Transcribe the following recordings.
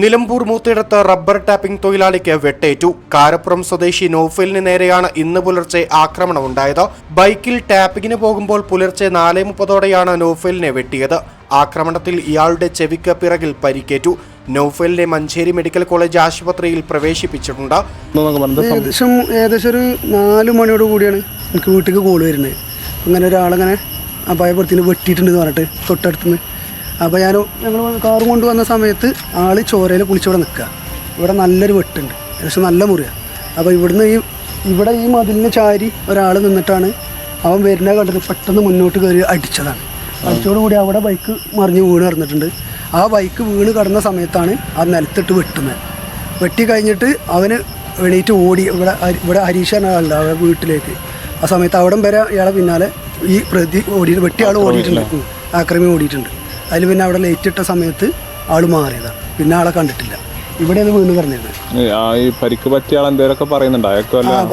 Nilambur മൂത്തിടത്ത് rubber tapping തൊഴിലാളിക്ക് വെട്ടേറ്റു. കാരപ്പുറം സ്വദേശി നോഫലിന് നേരെയാണ് ഇന്ന് പുലർച്ചെ ആക്രമണമുണ്ടായത്. ബൈക്കിൽ ടാപ്പിങ്ങിന് പോകുമ്പോൾ പുലർച്ചെ നാല് മുപ്പതോടെയാണ് നോഫലിനെ വെട്ടിയത്. ആക്രമണത്തിൽ ഇയാളുടെ ചെവിക്ക് പിറകിൽ പരിക്കേറ്റു. നോഫലിനെ മഞ്ചേരി മെഡിക്കൽ കോളേജ് ആശുപത്രിയിൽ പ്രവേശിപ്പിച്ചിട്ടുണ്ട്. ഏകദേശം ഏകദേശം ഒരു നാല് മണിയോട് കൂടിയാണ് എനിക്ക് വീട്ടിലേക്ക് കോൾ വരുന്നത്. അങ്ങനെ ഒരാളങ്ങനെ അപായപ്പെടുത്തിന് വെട്ടിയിട്ടുണ്ടെന്ന് പറഞ്ഞിട്ട് തൊട്ടടുത്തുനിന്ന് അപ്പോൾ ഞാൻ ഞങ്ങൾ കാറും കൊണ്ട് വന്ന സമയത്ത് ആൾ ചോരയിൽ കുളിച്ചിവിടെ നിൽക്കുക ഇവിടെ നല്ലൊരു വെട്ടുണ്ട്. ഏകദേശം നല്ല മുറിയാണ് അപ്പോൾ ഇവിടുന്ന് ഈ ഇവിടെ ഈ മതിലിന് ചാരി ഒരാൾ നിന്നിട്ടാണ് അവൻ വരുന്ന കണ്ടിട്ട് പെട്ടെന്ന് മുന്നോട്ട് കയറി അടിച്ചതാണ്. അടിച്ചോടുകൂടി അവിടെ ബൈക്ക് മറിഞ്ഞ് വീണ് കിടന്നിട്ടുണ്ട്. ആ ബൈക്ക് വീണ് കടന്ന സമയത്താണ് ആ നിലത്തിട്ട് വെട്ടുന്നത്. വെട്ടി കഴിഞ്ഞിട്ട് അവന് എണീറ്റ് ഓടി ഇവിടെ ഇവിടെ ഹരീഷ് എന്ന ആളുണ്ട് അവരുടെ വീട്ടിലേക്ക്. ആ സമയത്ത് അവിടം വരെ ഇയാളെ പിന്നാലെ ഈ പ്രതി ഓടി വെട്ടിയാൾ ഓടിയിട്ടുണ്ട്. ആക്രമി ഓടിയിട്ടുണ്ട്. അതിൽ പിന്നെ അവിടെ ലൈറ്റ് ഇട്ട സമയത്ത് ആൾ മാറിയതാണ് പിന്നെ ആളെ കണ്ടിട്ടില്ല. ഇവിടെ വീണ് പറഞ്ഞത് ഈ പരിക്ക് പറ്റിയ ആൾ എന്തേലൊക്കെ പറയുന്നുണ്ട്.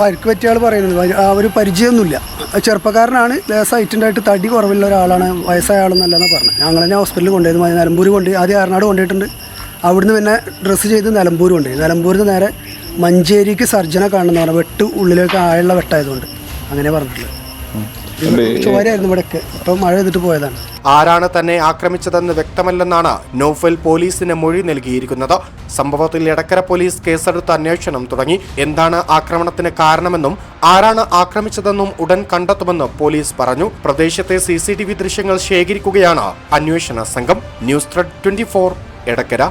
പരിക്ക് പറ്റിയ ആൾ പറയുന്നുണ്ട്. ആ ഒരു പരിചയമൊന്നുമില്ല. ചെറുപ്പക്കാരനാണ്. ലേസായിട്ടുണ്ടായിട്ട് തടി കുറവുള്ള ഒരാളാണ്. വയസ്സായ ആളെന്നല്ലെന്നാണ് പറഞ്ഞത്. ഞങ്ങൾ തന്നെ ഹോസ്പിറ്റലിൽ കൊണ്ടുപോയത് നിലമ്പൂർ കൊണ്ട് ആദ്യം എറണാട് കൊണ്ടുപോയിട്ടുണ്ട്. അവിടുന്ന് പിന്നെ ഡ്രസ്സ് ചെയ്ത് നിലമ്പൂർ കൊണ്ടുപോയി. നിലമ്പൂരിൽ നിന്ന് നേരെ മഞ്ചേരിക്ക് സർജനെ കാണുന്ന പറഞ്ഞാൽ വെട്ട് ഉള്ളിലേക്ക് ആയുള്ള വെട്ടായതുകൊണ്ട്. അങ്ങനെ പറഞ്ഞിട്ടുള്ളത്. ഇപ്പം മഴ ചെയ്തിട്ട് പോയതാണ്. ആരാണ് തന്നെ ആക്രമിച്ചതെന്ന് വ്യക്തമല്ലെന്നാണ് നോഫൽ പോലീസിന് മൊഴി നൽകിയിരിക്കുന്നത്. സംഭവത്തിൽ എടക്കര പോലീസ് കേസെടുത്ത് അന്വേഷണം തുടങ്ങി. എന്താണ് ആക്രമണത്തിന് കാരണമെന്നും ആരാണ് ആക്രമിച്ചതെന്നും ഉടൻ കണ്ടെത്തുമെന്ന് പോലീസ് പറഞ്ഞു. പ്രദേശത്തെ സി സി ടി വി ദൃശ്യങ്ങൾ ശേഖരിക്കുകയാണ്. അന്വേഷണ സംഘം ന്യൂസ് ത്രെഡ് ട്വന്റി എടക്കര.